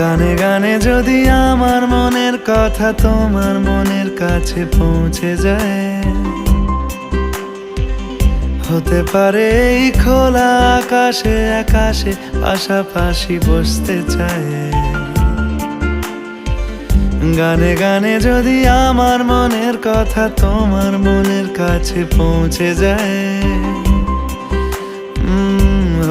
গানে গানে যদি আমার মনের কথা তোমার মনের কাছে পৌঁছে যায়। হতে পারে এই খোলা আকাশে আকাশে পাশাপাশি বসতে চায়। গানে গানে যদি আমার মনের কথা তোমার মনের কাছে পৌঁছে যায়।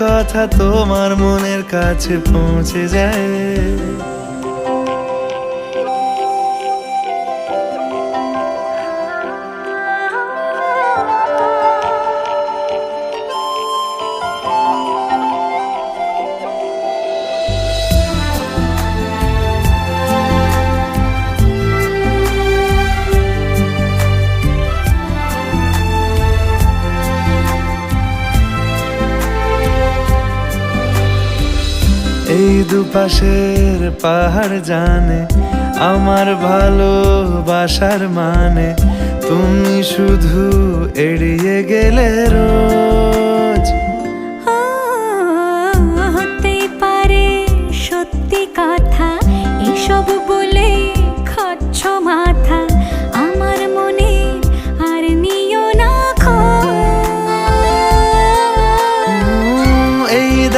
কথা তোমার মনের কাছে পৌঁছে যায়। এই দুপাশের পাহাড় জানে, আমার ভালোবাসার মানে। তুমি শুধু এড়িয়ে গেলে রোজ। হতেই হতে পারে সত্যি কথা, এসব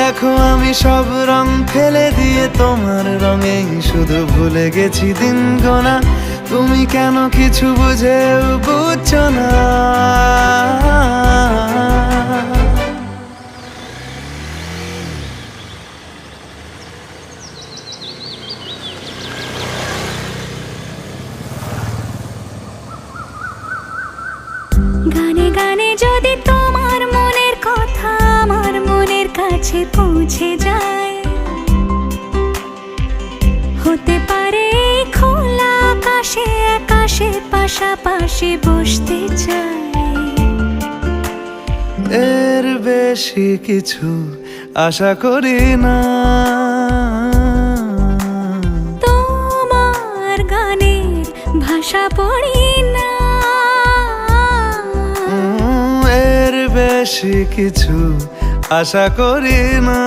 দেখো আমি সব রং ফেলে দিয়ে তোমার রঙেই শুধু ভুলে গেছি দিন গোনা তুমি কেন কিছু বুঝেও বুঝছ না। গানে আকাশে আকাশে পাশাপাশি বসতে চাই। এর বেশি কিছু আশা করি না। তোমার গানের ভাষা পড়ি না। এর বেশি কিছু আশা করি না।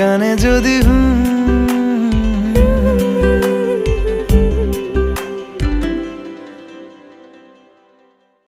গানে যদি হুম